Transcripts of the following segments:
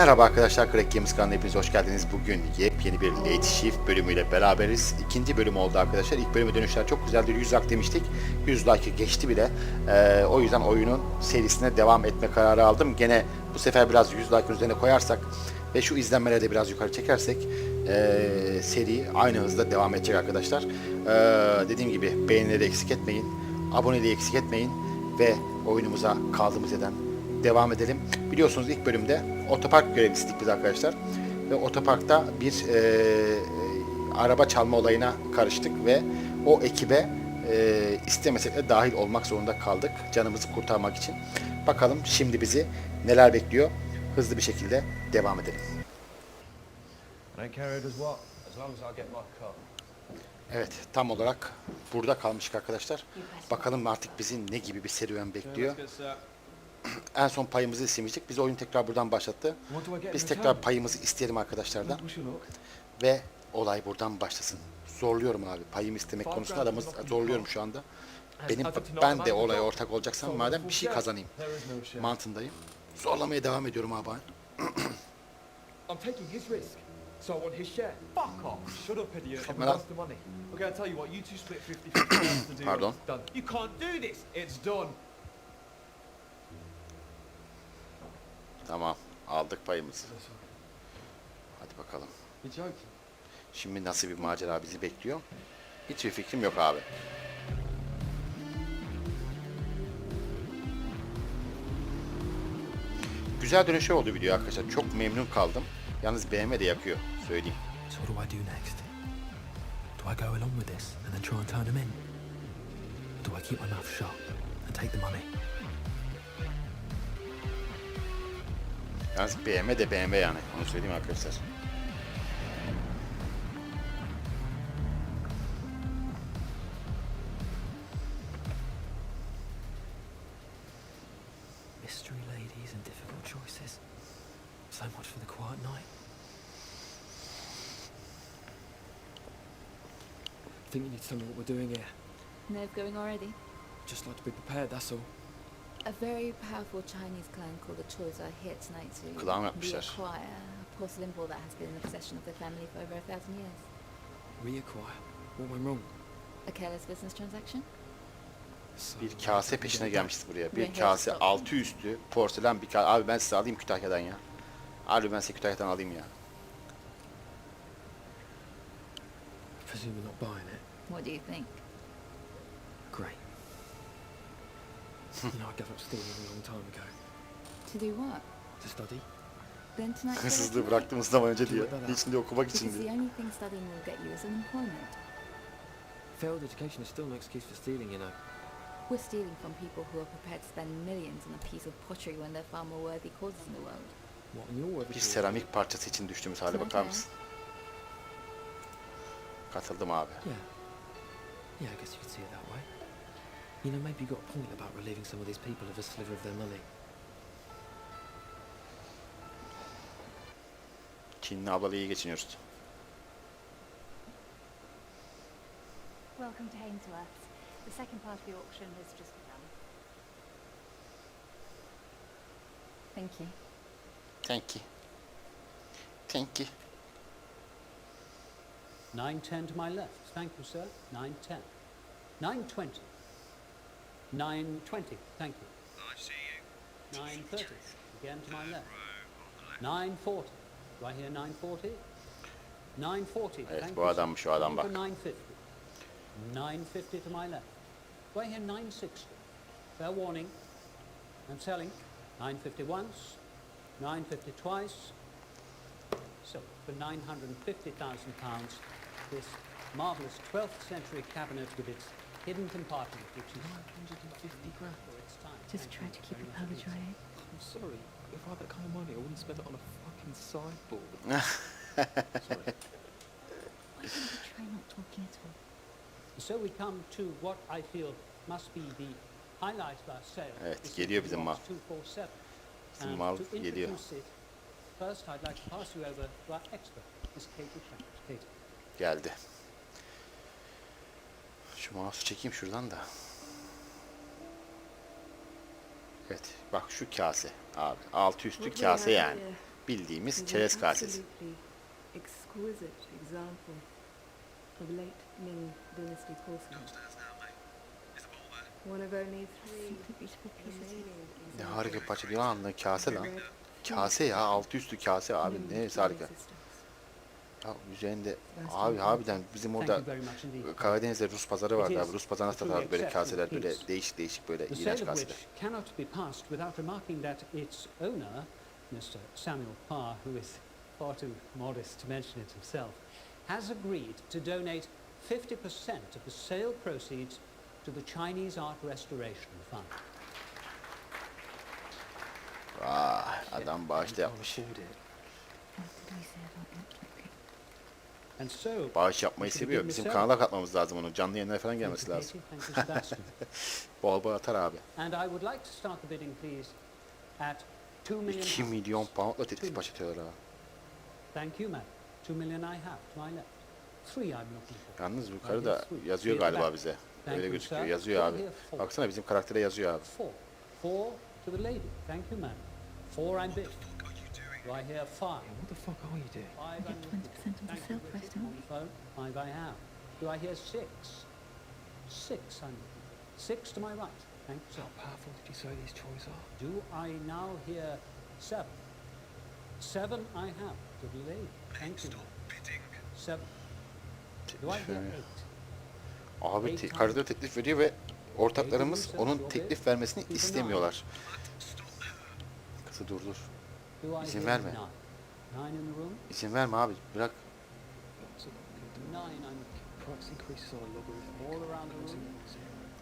Merhaba arkadaşlar, Crack Games kanalına hepiniz hoş geldiniz. Bugün yepyeni bir Late Shift bölümüyle beraberiz. İkinci bölüm oldu arkadaşlar. İlk bölüme dönüşler çok güzeldi. 100 like demiştik. 100 like'ı geçti bile. Ee, o yüzden oyunun serisine devam etme kararı aldım. Gene bu sefer biraz 100 like'ın üzerine koyarsak ve şu izlenmeleri de biraz yukarı çekersek ee, seri aynı hızda devam edecek arkadaşlar. Ee, dediğim gibi beğenileri eksik etmeyin. Aboneliği eksik etmeyin. Ve oyunumuza kaldığımız yerden devam edelim. Biliyorsunuz ilk bölümde otopark görevlisiydik biz arkadaşlar. Ve otoparkta bir e, araba çalma olayına karıştık ve o ekibe e, istemesek de dahil olmak zorunda kaldık. Canımızı kurtarmak için. Bakalım şimdi bizi neler bekliyor. Hızlı bir şekilde devam edelim. Evet tam olarak burada kalmıştık arkadaşlar. Bakalım artık bizi ne gibi bir serüven bekliyor. En son payımızı istemiştik. Biz oyun tekrar buradan başlattı. Biz tekrar payımızı isteyelim arkadaşlardan. Ve olay buradan başlasın. Zorluyorum abi. Payımı istemek konusunda adamı zorluyorum şu anda. Benim ben de olaya ortak olacaksam madem bir şey kazanayım. Mantığındayım. Zorlamaya devam ediyorum abi. I'm taking his risk, so I want his share. Fuck off! Shut up, idiot. Lan. lost the money. Okay, I'll tell you what, you two split 50-50. That's the deal. Pardon? Done. You can't do this! It's done. Tamam. Aldık payımızı. Hadi bakalım. You're joking. Şimdi nasıl bir macera bizi bekliyor? Hiçbir fikrim yok abi. Güzel dönüşü oldu video arkadaşlar. Çok memnun kaldım. Yalnız BMW de yakıyor. Söyleyeyim. So what do I do next? Do I go along with this and then try and turn them in? Or do I keep my mouth shut and take the money? Yalnız BMW de BMW yani. Onu söyleyeyim arkadaşlar. Mystery ladies and difficult choices. So much for the quiet night. I think you need to tell me what we're doing here. Nerve going already? Just like to be prepared, that's all. A very powerful Chinese clan called the Choi's are here tonight to Klan yapmışlar. reacquire a porcelain ball that has been in the possession of the family for over a thousand years. Reacquire. What went wrong? A careless business transaction? Bir kase peşine gelmişiz buraya. Bir kase altı üstü porselen bir kase. Abi ben size alayım Kütahya'dan ya. Abi ben size Kütahya'dan alayım ya. presume you're not buying it. What do you think? you know, I gave up stealing a long time ago. To do what? To study. Then tonight. Hırsızlığı tonight. bıraktığımız zaman önce diyor. Niçin diyor okumak için Because diyor. the only thing studying will get you is unemployment. Failed education is still no excuse for stealing, you know. We're stealing from people who are prepared to spend millions on a piece of pottery when there are far more worthy causes in the world. What, you're Bir seramik parçası için düştüğümüz hale bakar mısın? Katıldım abi. Yeah. Yeah, I guess you could see it that way. You know, maybe you got a point about relieving some of these people of a sliver of their money. Çinli ablayla iyi geçiniyoruz. Welcome to Hainsworth. The second part of the auction has just begun. Thank you. Thank you. Thank you. 910 to my left. Thank you, sir. 910. 920. 920. Thank you. I see you. 930. Again to my left. 940. Do I hear 940? 940. Evet, Thank bu you, sir. adammış o adam bak. 950. 950 to my left. Do I hear 960? Fair warning. I'm selling. 950 once. 950 twice. So, for £950,000, this marvellous 12th century cabinet with its hidden compartment, which is 950 grand. for its time. Just try to keep it indeed. dry. I'm sorry. If I had that kind of money, I wouldn't spend it on a fucking sideboard. sorry. Why don't you try not talking at all? So we come to what I feel must be the highlight of our sale. Evet, geliyor bizim mal. 247. Bizim mal geliyor. first I'd like to pass you over to our expert, Miss. Katie. Geldi. Şu mouse'u çekeyim şuradan da. Evet. Bak şu kase abi. Altı üstü kase yani. bildiğimiz çerez kasesi. Ne harika parça diyor anla kase lan. Kase ya altı üstü kase abi ne harika. Ya üzerinde abi harbiden bizim orada you very much indeed. Karadeniz'de Rus pazarı vardı abi. Rus pazarına satarlar böyle kaseler böyle değişik değişik böyle The iğrenç kaseler. which cannot be passed without remarking that its owner, Mr. Samuel Parr, who is far too modest to mention it himself, has agreed to donate 50% of the sale proceeds to the Chinese Art Restoration Fund. Vay adam bağışta yapmış. What did we say about that? Okay. And so, Bağış yapmayı seviyor. Bizim kanala katmamız lazım onu. Canlı yayınlara falan gelmesi lazım. Bol bol atar abi. and I would like to start the bidding, please, at 2 million 2 pounds. milyon poundla teklif başlatıyorlar abi. Thank you, madam. 2 million I have to my left. Yalnız here, three. yazıyor galiba bize. Öyle gözüküyor. Yazıyor abi. Baksana bizim karaktere yazıyor abi. Four. Four to the lady. Thank you, ma'am. Four I'm bid. Do I hear five? What the fuck are you doing? Five get I'm looking 20% for. of the Thank sale you, price, don't On the phone. Five I have. Do I hear six? Six I'm. Six to my right. Thank you. How powerful did you say these toys are? Do I now hear seven? Seven I have to lady. Thank you. Seven. Do I hear eight? Abi te- karaktere teklif veriyor ve ortaklarımız onun teklif vermesini istemiyorlar. Kızı durdur. İzin verme. İzin verme abi. Bırak.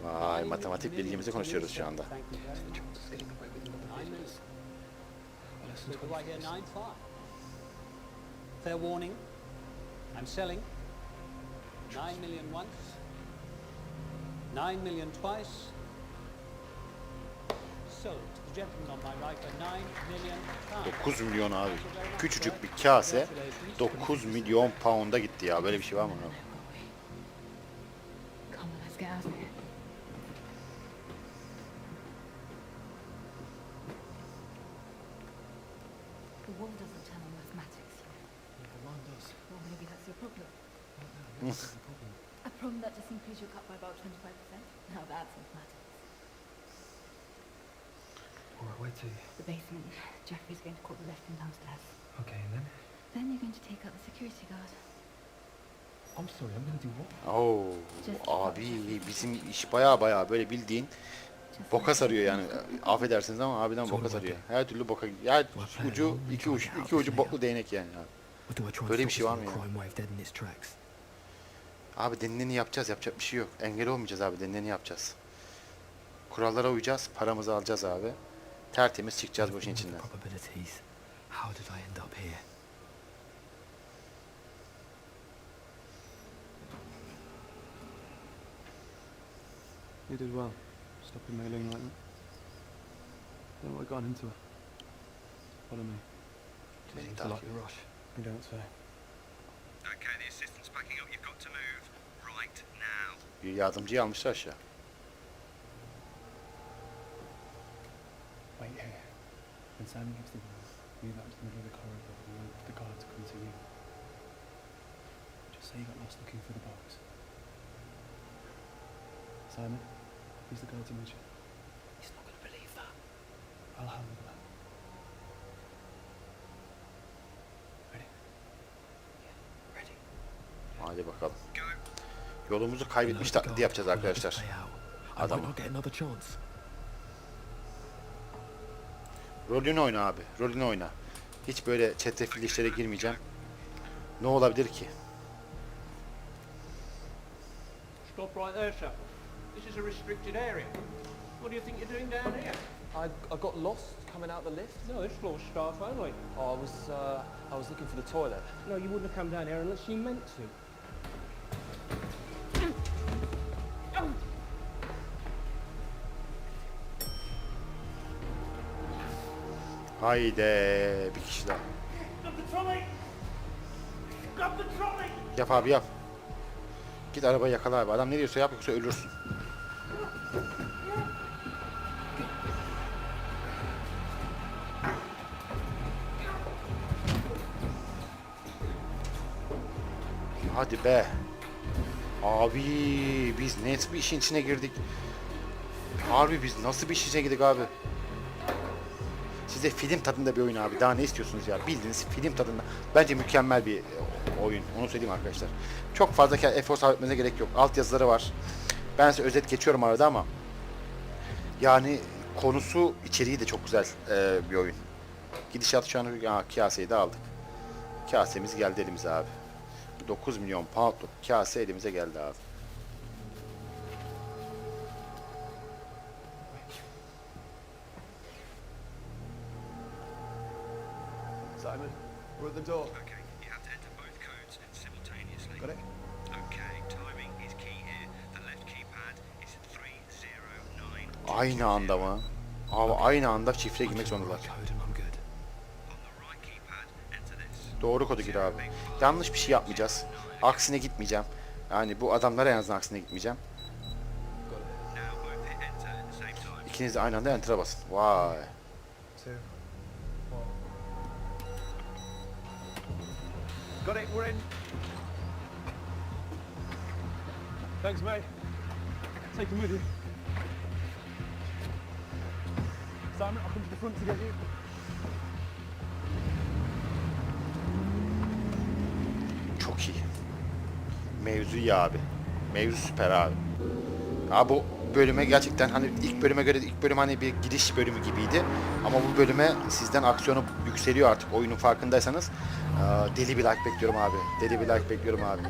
Vay matematik bilgimizi konuşuyoruz şu anda. Thank you very much. Chance of getting away with another Nine bid. minutes. Well, less So than do I hear 20 nine five? Fair warning. I'm selling. Nine million once. Nine million twice. Sold to the gentleman on my right for nine million pounds. 9 milyon abi. Küçücük bir kase 9 milyon pound'a gitti ya. Böyle bir şey var mı? A problem that just increased your cut by about 25%? Now that's mathematics. All right, where to? The basement. Jeffrey's going to call the left from downstairs. Okay, and then? Then you're going to take out the security guard. I'm sorry, I'm gonna do what? Oo abi bizim iş baya baya böyle bildiğin boka sarıyor yani. Affedersiniz ama abiden boka sarıyor. Her türlü boka. Ya ucu iki ucu iki ucu boklu değnek yani. abi. Böyle bir şey var mı ya? in? Abi denileni yapacağız. Yapacak bir şey yok. Engel olmayacağız abi. Denileni yapacağız. Kurallara uyacağız. Paramızı alacağız abi. Tertemiz çıkacağız bu işin içinden. probabilities? How did I end up here? You did well, stopping mailing like that. Then what got into her? Follow me. Just seems Thank like you. the rush. You don't say. Okay, the assistant's backing up. You've got to move right now. Bir yardımcıyı almışlar aşağı. Wait here. When Simon gives the word, move out to the middle of the corridor and wait for the guard to come to you. Just say you got lost looking for the box. Simon, who's the guard to meet you? He's not gonna believe that. I'll handle that. Ready? Ready? Hadi bakalım. Yolumuzu kaybetmiş taklidi yapacağız to arkadaşlar. Adam. might not get another chance. Rolünü oyna abi. Rolünü oyna. Hiç böyle çetrefilli işlere girmeyeceğim. Ne olabilir ki? Stop right there, chap. This is a restricted area. What do you think you're doing down here? I, I got lost coming out the lift. No, it's floor staff only. I was uh, I was looking for the toilet. No, you wouldn't have come down here unless you meant to. Haydi bir kişi daha. Yap abi yap. Git arabayı yakala abi. Adam ne diyorsa yap yoksa ölürsün. Hadi be. Abi biz net bir işin içine girdik. Harbi biz nasıl bir işe girdik abi? Size film tadında bir oyun abi. Daha ne istiyorsunuz ya? Bildiğiniz film tadında. Bence mükemmel bir e, oyun. Onu söyleyeyim arkadaşlar. Çok fazla efor sarf etmenize gerek yok. Alt yazıları var. Ben size özet geçiyorum arada ama yani konusu, içeriği de çok güzel e, bir oyun. Gidişat şu an kaseyi de aldık. Kasemiz geldi elimize abi. 9 milyon poundluk kase elimize geldi abi. We're at the door. Okay, you have to enter both codes simultaneously. Got it? Okay, timing is key here. The left keypad is 309. Aynı anda mı? Abi aynı anda şifre girmek zorundalar. Code and I'm good. On the right keypad, enter this. Doğru kodu gir abi. Yanlış bir şey yapmayacağız. Aksine gitmeyeceğim. Yani bu adamlara en azından aksine gitmeyeceğim. Now both hit enter at the same time. İkiniz de aynı anda enter'a basın. Vay. Got it, we're in. Thanks, mate. Take him with you. Simon, I'll come to the front to get you. Çok iyi. Mevzu iyi abi. Mevzu süper abi. Abi bu bölüme gerçekten hani ilk bölüme göre ilk bölüm hani bir giriş bölümü gibiydi. Ama bu bölüme sizden aksiyonu yükseliyor artık oyunun farkındaysanız. Deli bir like bekliyorum abi. Deli bir like bekliyorum abi.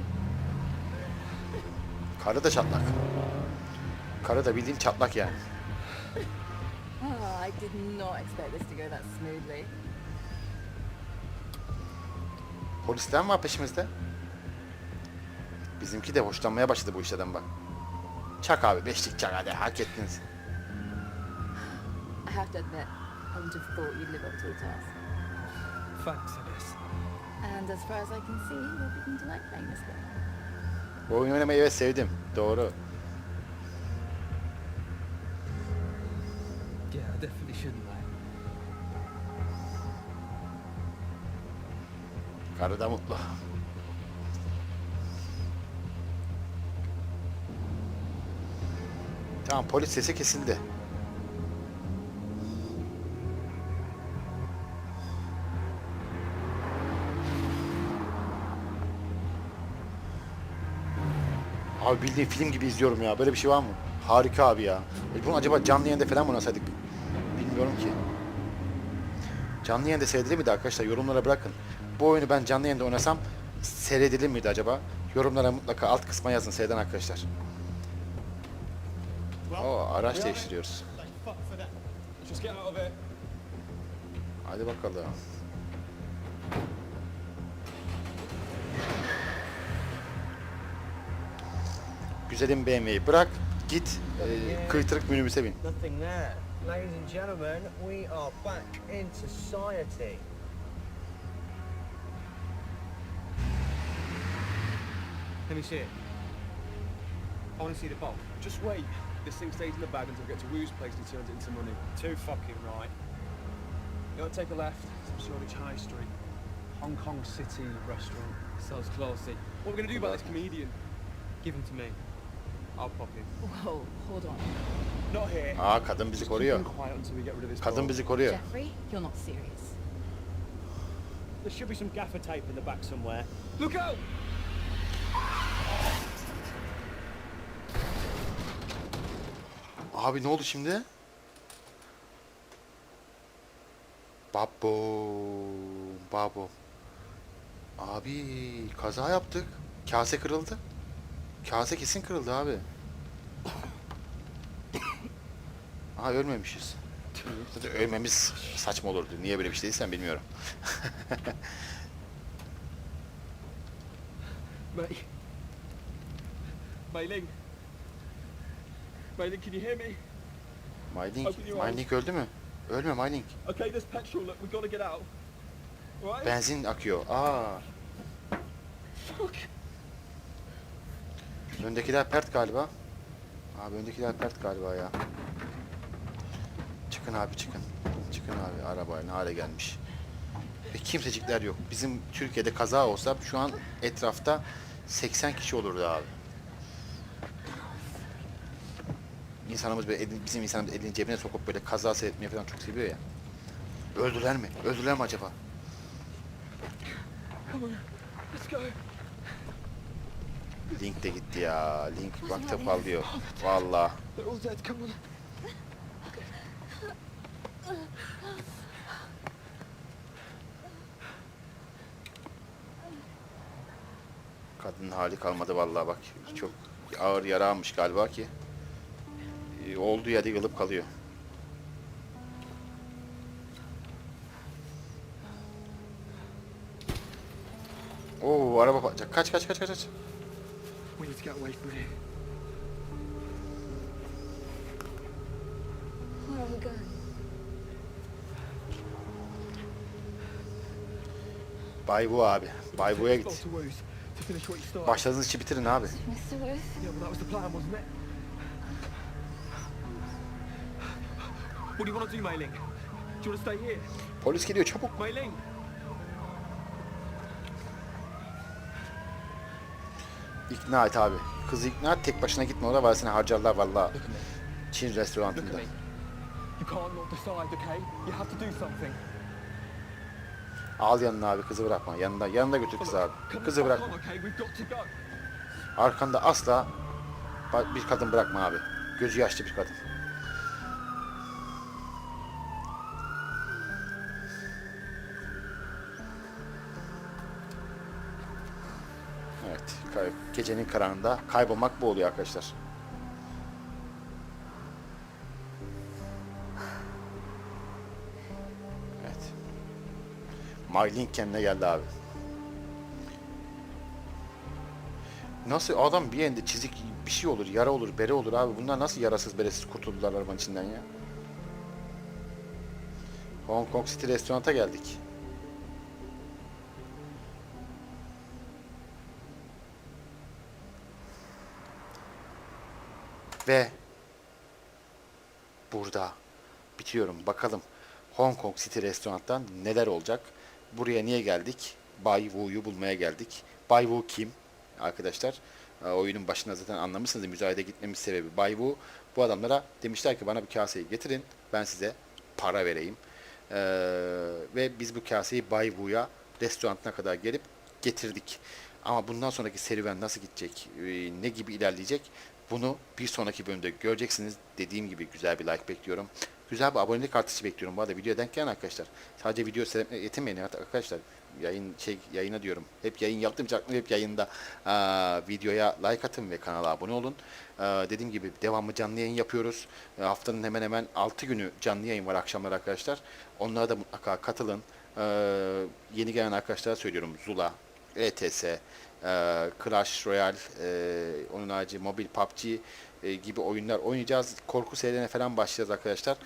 Karı da çatlak. Karı da bildiğin çatlak yani. Ah, I did not expect this to go that smoothly. Polisler mi var peşimizde? Bizimki de hoşlanmaya başladı bu işlerden bak. Çak abi beşlik çak hadi hak ettiniz. I have to admit, I wouldn't have thought you'd live up to the task. Thanks, I guess. And as far as I can see, you're beginning to like playing this game. Bu oyunu oynamayı evet sevdim. Doğru. Yeah, I definitely shouldn't, mate. Karı da mutlu. Tamam polis sesi kesildi. Abi bildiğin film gibi izliyorum ya. Böyle bir şey var mı? Harika abi ya. E bunu acaba canlı yayında falan mı oynasaydık? Bilmiyorum ki. Canlı yayında seyredilir miydi arkadaşlar? Yorumlara bırakın. Bu oyunu ben canlı yayında oynasam seyredilir miydi acaba? Yorumlara mutlaka alt kısma yazın seyreden arkadaşlar. Oo, araç değiştiriyoruz. Hadi bakalım. Güzelim BMW'yi bırak, git e, kıytırık minibüse bin. Let me see it. I want to see the bolt. Just wait. This thing stays in the bag until we get to Woo's place and he turns it into money. Too fucking right. You want to take a left? Some Shoreditch High Street. Hong Kong City restaurant. Sounds classy. What are we going to do about this comedian? Give him to me. I'll pop him. Whoa, hold on. Not here. Aa kadın bizi Just koruyor. keep quiet until we get rid of this Kadın bolt. bizi koruyor. Jeffrey, you're not serious. There should be some gaffer tape in the back somewhere. Look out! Abi ne oldu şimdi? Babo, babo. Abi kaza yaptık. Kase kırıldı. Kase kesin kırıldı abi. Aha ölmemişiz. Zaten ölmemiz saçma olurdu. Niye böyle bir şey değilsen bilmiyorum. Mate. Mei Ling. Ling, can you hear me? Mylink, Open your eyes. Mylink öldü mü? Ölme Mylink. Okay, there's petrol. Look, we've got to get out. Right? Benzin akıyor. Aa. Fuck. Öndekiler pert galiba. Abi öndekiler pert galiba ya. Çıkın abi çıkın. Çıkın abi araba ne hale gelmiş. Ve kimsecikler yok. Bizim Türkiye'de kaza olsa şu an etrafta 80 kişi olurdu abi. İnsanımız böyle elini, bizim insanımız elini cebine sokup böyle kaza seyretmeyi falan çok seviyor ya. Öldüler mi? Öldüler mi acaba? Link de gitti ya. Link bak. Come on. Kadının hali kalmadı vallahi bak. Çok ağır yara almış galiba ki. E, Olduğu yerde yılıp kalıyor. Oo araba patlayacak. Kaç kaç kaç kaç kaç. We need to get away from here. Where are we going? Bay bu abi. Bay bu'ya git. Başladığınız işi bitirin abi. What do you want to do, Mei Ling? Do you want to stay here? Polis geliyor çabuk. İkna et abi. Kızı ikna et tek başına gitme oraya var seni harcarlar me. Çin restoranında. You can't not decide, okay? You have to do something. Al yanına abi kızı bırakma. Yanında yanında götür kızı abi. Kızı bırakma. Arkanda asla bir kadın bırakma abi. Gözü yaşlı bir kadın. Gecenin karanlığında kaybolmak bu oluyor arkadaşlar. Evet. Mylink kendine geldi abi. Nasıl adam bir yerinde çizik bir şey olur, yara olur, bere olur abi. Bunlar nasıl yarasız beresiz kurtuldular arabanın içinden ya? Hong Kong City restoranta geldik. Ve burada bitiyorum. Bakalım Hong Kong City restorantan neler olacak? Buraya niye geldik? Bay Wu'yu bulmaya geldik. Bay Wu kim? Arkadaşlar e, oyunun başında zaten anlamışsınız müzayede gitmemiz sebebi. Bay Wu bu adamlara demişler ki bana bir kaseyi getirin ben size para vereyim. Ee, ve biz bu kaseyi Bay Wu'ya restoranına kadar gelip getirdik. Ama bundan sonraki serüven nasıl gidecek, e, ne gibi ilerleyecek bunu bir sonraki bölümde göreceksiniz. Dediğim gibi güzel bir like bekliyorum. Güzel bir abonelik artışı bekliyorum. Bu arada video denk gelen arkadaşlar. Sadece video seyretmeye yetinmeyin arkadaşlar. Yayın şey yayına diyorum. Hep yayın yaptım aklım hep yayında. Aa, videoya like atın ve kanala abone olun. Aa, dediğim gibi devamlı canlı yayın yapıyoruz. Ee, haftanın hemen hemen 6 günü canlı yayın var akşamlar arkadaşlar. Onlara da mutlaka katılın. Ee, yeni gelen arkadaşlara söylüyorum. Zula, ETS, e, Clash Royale, e, onun harici mobil PUBG e, gibi oyunlar oynayacağız. Korku serilerine falan başlayacağız arkadaşlar.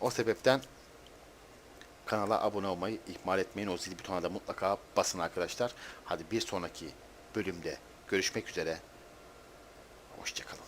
O sebepten kanala abone olmayı ihmal etmeyin. O zil butonuna da mutlaka basın arkadaşlar. Hadi bir sonraki bölümde görüşmek üzere. Hoşçakalın.